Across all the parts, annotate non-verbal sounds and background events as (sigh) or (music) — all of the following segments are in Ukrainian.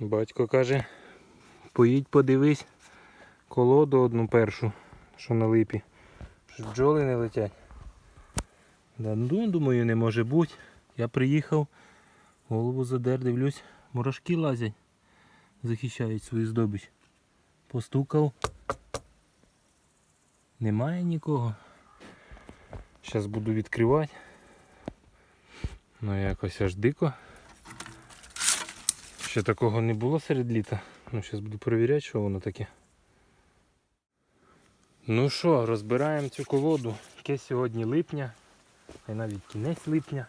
Батько каже, поїдь подивись колоду одну першу, що на липі. Що бджоли не летять. Да, ну, думаю, не може бути. Я приїхав, голову задер, дивлюсь, мурашки лазять, захищають свою здобич. Постукав. Немає нікого. Зараз буду відкривати. Ну якось аж дико. Ще такого не було серед літа. Ну, зараз буду перевіряти, що воно таке. Ну що, розбираємо цю колоду. Яке сьогодні липня, а й навіть кінець липня.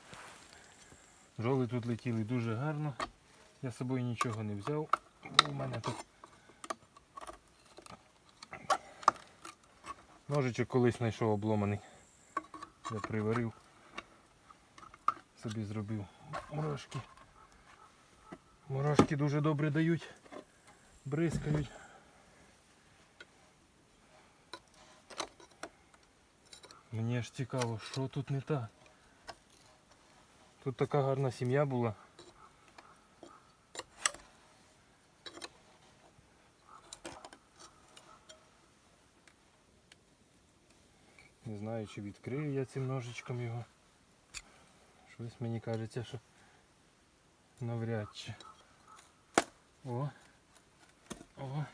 Жоли тут летіли дуже гарно. Я з собою нічого не взяв. У мене тут ножичок колись знайшов обломаний. Я приварив. Собі зробив мурашки. Мурашки дуже добре дають, бризкають. Мені аж цікаво, що тут не так. Тут така гарна сім'я була. Не знаю, чи відкрию я цим ножичком його. Щось мені кажеться, що навряд чи. О. О.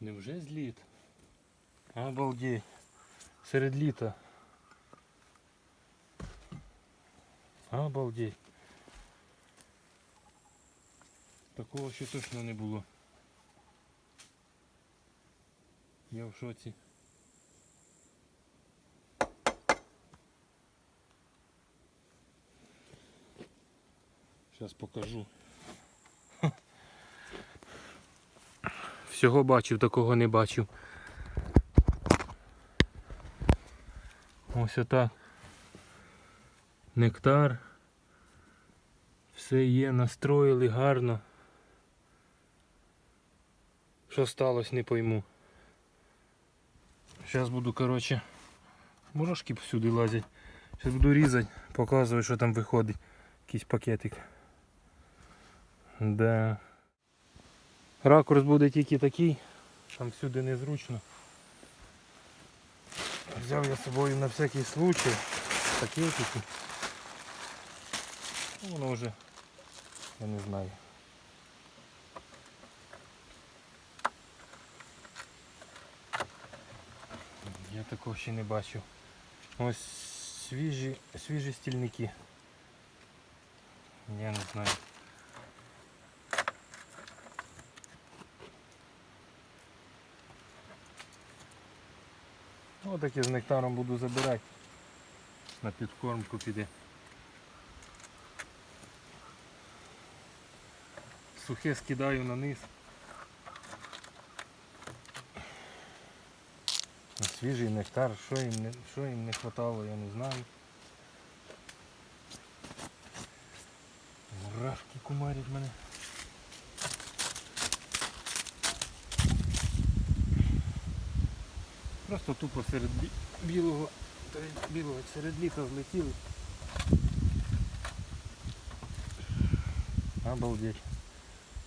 Невже зліт? Обалдеть. Серед літа. Обалдеть. Такого ще точно не було. Я в шоці. Зараз покажу. (laughs) Всього бачив, такого не бачив. Ось отак. Нектар. Все є, настроїли гарно. Що сталося, не пойму. Зараз буду, коротше, мурашки всюди лазять. Зараз буду різати, показувати, що там виходить. Якийсь пакетик. Да. Ракурс буде тільки такий, там всюди незручно. Взяв я з собою на всякий случай пакетики. Ну, Воно вже, я не знаю. Я такого ще не бачив. Ось свіжі, свіжі стільники. Я не знаю. Отак я з нектаром буду забирати. На підкормку піде. Сухе скидаю на низ. Свіжий нектар, що їм не, що їм не хватало, я не знаю. Мурашки кумарять мене. Просто тупо серед бі- білого, білого серед літа злетіли. Обалдеть.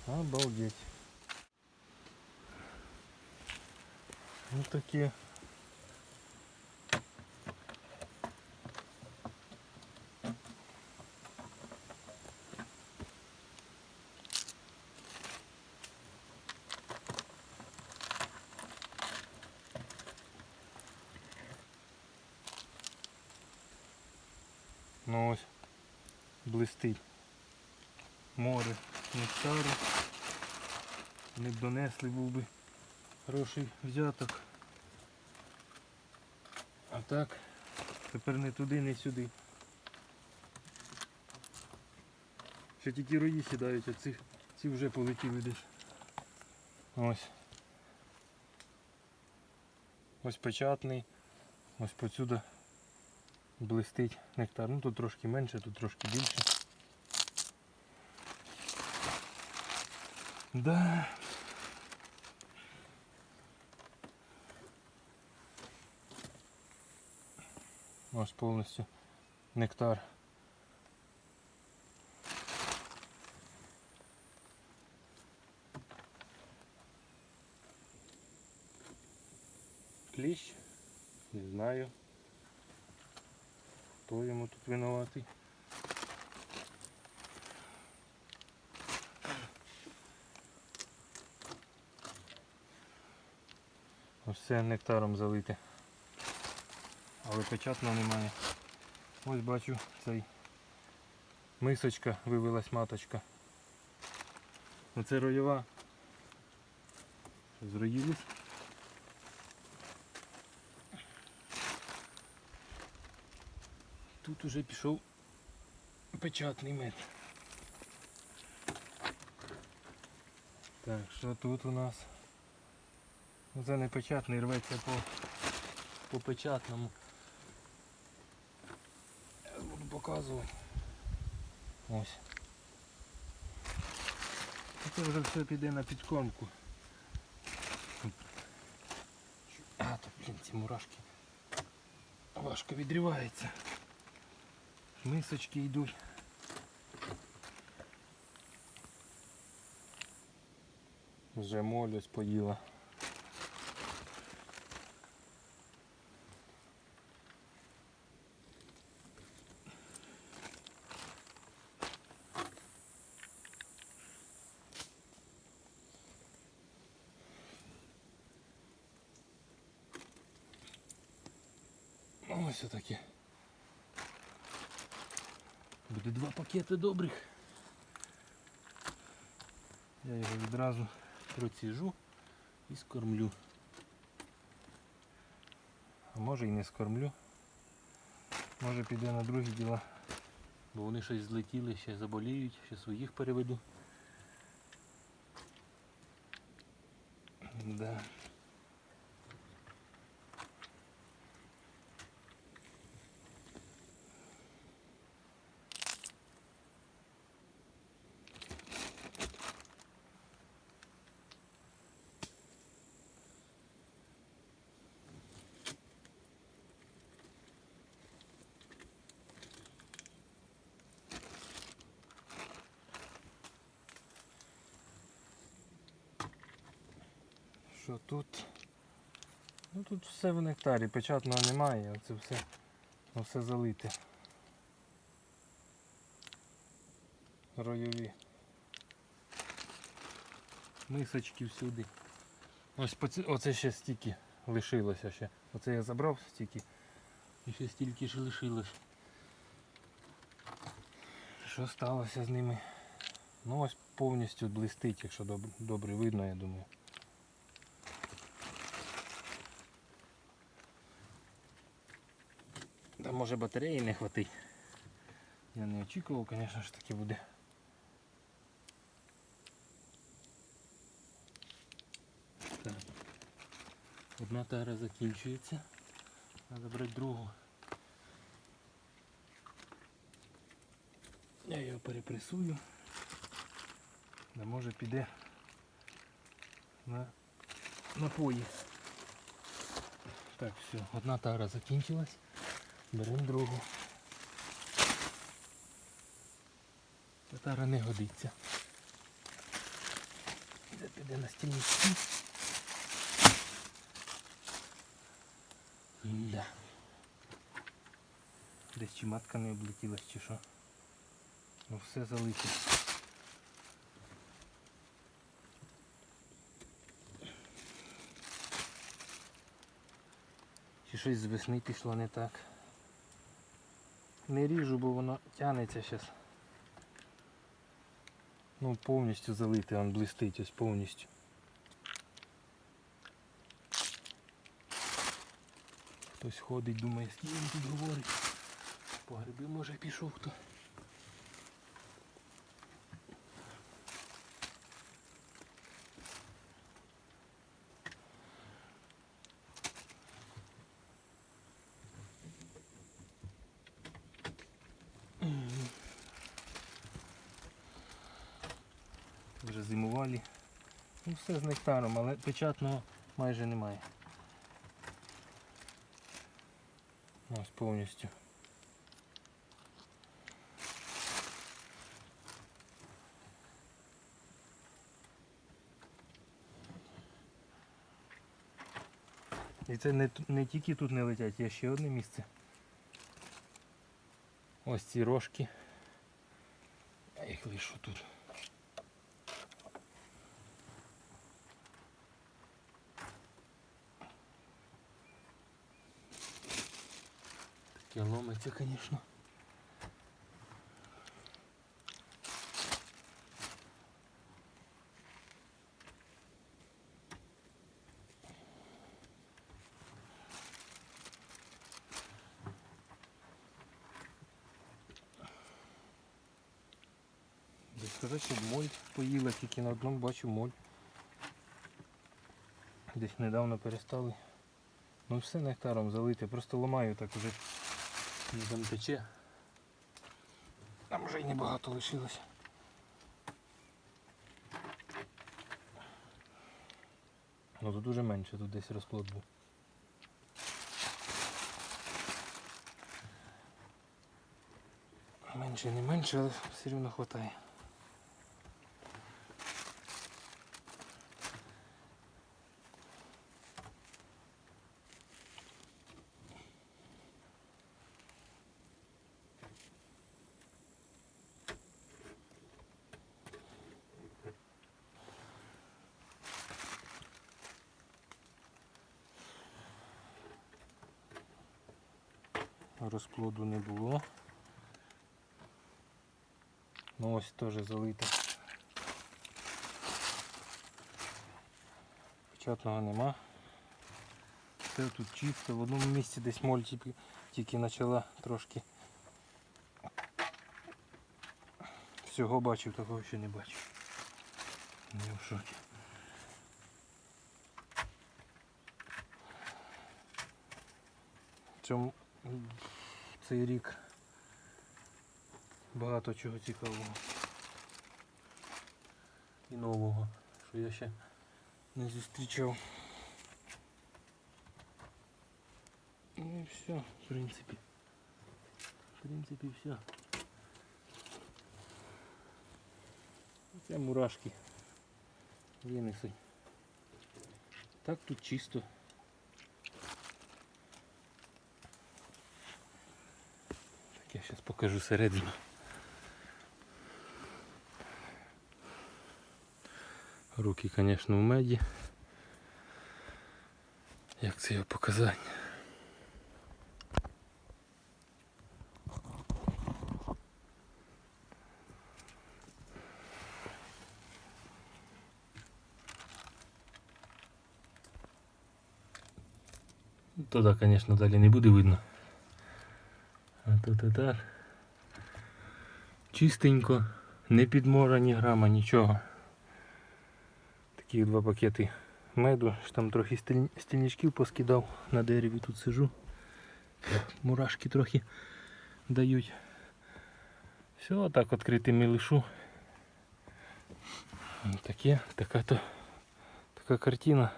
Обалдеть. Ну такі. Ну ось блистить море нектару. Не донесли був би хороший взяток. А так, тепер не туди, не сюди. Ще тільки рої сідають, а ці, ці вже полетіли десь. Ось. Ось печатний. Ось посюди блистить нектар. Ну тут трошки менше, тут трошки більше. Да. Ось повністю нектар. Кліщ, не знаю. Хто йому тут винуватий? Ось все нектаром залите. Але печатного немає. Ось бачу цей мисочка, вивелась маточка. Оце роєва. Зроїлись. Тут уже пішов печатний мед. Так, що тут у нас? Ну, Це не печатний, рветься по, по печатному. Я буду показувати. Ось. Це вже все піде на підкормку. А, то, блін, ці мурашки важко відриваються. Мисочки йдуть. Вже молюсь поїла. Ось отаке. Буде два пакети добрих. Я його відразу проціжу і скормлю. А може і не скормлю. Може піде на другі діла. Бо вони щось злетіли, ще заболіють, ще своїх переведу. Да. Що тут? Ну тут все в нектарі, печатного немає, а це все, ну, все залите. Ройові. Мисочки всюди. Ось оце ще стільки лишилося ще. Оце я забрав стільки. І ще стільки ж лишилось. Що сталося з ними? Ну ось повністю блистить, якщо добре видно, я думаю. Та може батареї не хватить. Я не очікував, звісно ж таки буде. Так. Одна тара закінчується. Треба брати другу. Я його перепресую. Да може піде на напої. Так, все, одна тара закінчилась. Беремо другу. Татара не годиться. Це піде на стільниці. Да. Десь чи матка не облетілась, чи що. Ну все залите. Чи щось з весни пішло не так. Не ріжу, бо воно тянеться зараз. Ну повністю залите, він блистить ось повністю. Хтось ходить, думає, з ким тут говорить. По гриби може пішов хто. Вже зимувалі. Ну все з нектаром, але печатного майже немає. Ось повністю. І це не, не тільки тут не летять, є ще одне місце. Ось ці рожки. Я їх лишу тут. Таке ломиться, звісно. Сказати, щоб моль поїла, тільки на одному бачу моль. Десь недавно перестали. Ну все нектаром залите, просто ламаю так уже. Не там тече. Там вже й небагато лишилось. Ну тут дуже менше, тут десь розплод був. Менше не менше, але все рівно вистачає. Розплоду не було. Ну ось теж залито. Печатного нема. Все тут чисто. В одному місці десь моль тільки, почала трошки. Всього бачив, такого ще не бачив. Я в шокі. Цьому м, цей рік багато чого цікавого і нового, що я ще не зустрічав. Ну і все, в принципі. В принципі, все. Це мурашки винесуть. Так тут чисто. Я зараз покажу середину. Руки, звісно, в меді. Як це його показати? Туди, звісно, далі не буде видно. Так. Чистенько, не підморані грама, нічого. Такі два пакети меду, ж там трохи стіль- стільничків поскидав на дереві, тут сижу. Мурашки трохи дають. Все, отак відкритими лишу. Таке, така то така картина.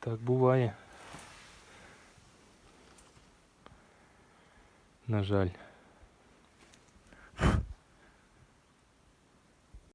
Так буває. На жаль.